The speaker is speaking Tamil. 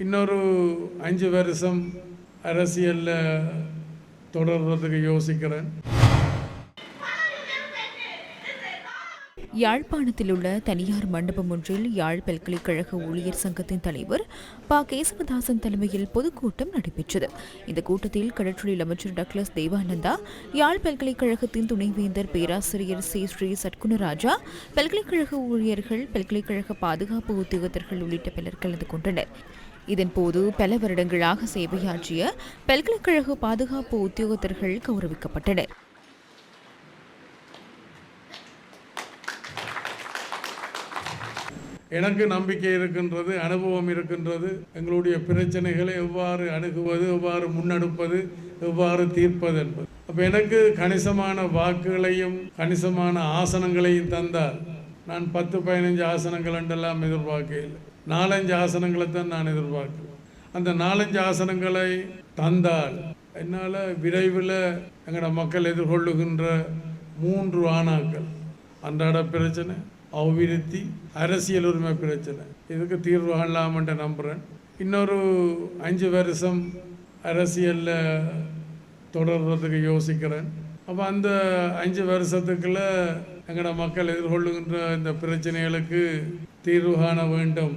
இன்னொரு அஞ்சு வருஷம் அரசியலில் தொடர்றதுக்கு யோசிக்கிறேன். யாழ்ப்பாணத்தில் உள்ள தனியார் மண்டபம் ஒன்றில் யாழ் பல்கலைக்கழக ஊழியர் சங்கத்தின் தலைவர் ப. கேசவதாசன் தலைமையில் பொதுக்கூட்டம் நடைபெற்றது. இந்த கூட்டத்தில் கடற்றொழில் அமைச்சர் டக்ளஸ் தேவானந்தா யாழ் பல்கலைக்கழகத்தின் துணைவேந்தர் பேராசிரியர் சி. ஸ்ரீ. சட்குணராஜா பல்கலைக்கழக ஊழியர்கள் பல்கலைக்கழக பாதுகாப்பு உத்தியோகத்தர்கள் உள்ளிட்ட பலர் கலந்து கொண்டனர். இதன்போது பல வருடங்களாக சேவையாற்றிய பல்கலைக்கழக பாதுகாப்பு உத்தியோகத்தர்கள் கௌரவிக்கப்பட்டனர். எனக்கு நம்பிக்கை இருக்கின்றது அனுபவம் இருக்கின்றது. எங்களுடைய பிரச்சனைகளை எவ்வாறு அணுகுவது எவ்வாறு முன்னெடுப்பது எவ்வாறு தீர்ப்பது என்பது. அப்போ எனக்கு கணிசமான வாக்குகளையும் கணிசமான ஆசனங்களையும் தந்தால் நான் பத்து பதினஞ்சு ஆசனங்கள் என்றெல்லாம் எதிர்பார்க்கையில் நாலஞ்சு ஆசனங்களை தான் நான் எதிர்பார்க்கிறேன். அந்த நாலஞ்சு ஆசனங்களை தந்தால் என்னால் விரைவில் எங்களோட மக்கள் எதிர்கொள்ளுகின்ற மூன்று ஆணாக்கள். அன்றாட பிரச்சனை அபிவிருத்தி அரசியல் உரிமை பிரச்சனை. இதுக்கு தீர்வு காணலாம்ன்ட்டு நம்புகிறேன் இன்னொரு அஞ்சு வருஷம் அரசியலில் தொடர்றதுக்கு யோசிக்கிறேன். அப்போ அந்த அஞ்சு வருஷத்துக்குள்ள எங்களோட மக்கள் எதிர்கொள்ளுகின்ற இந்த பிரச்சனைகளுக்கு தீர்வு காண வேண்டும்.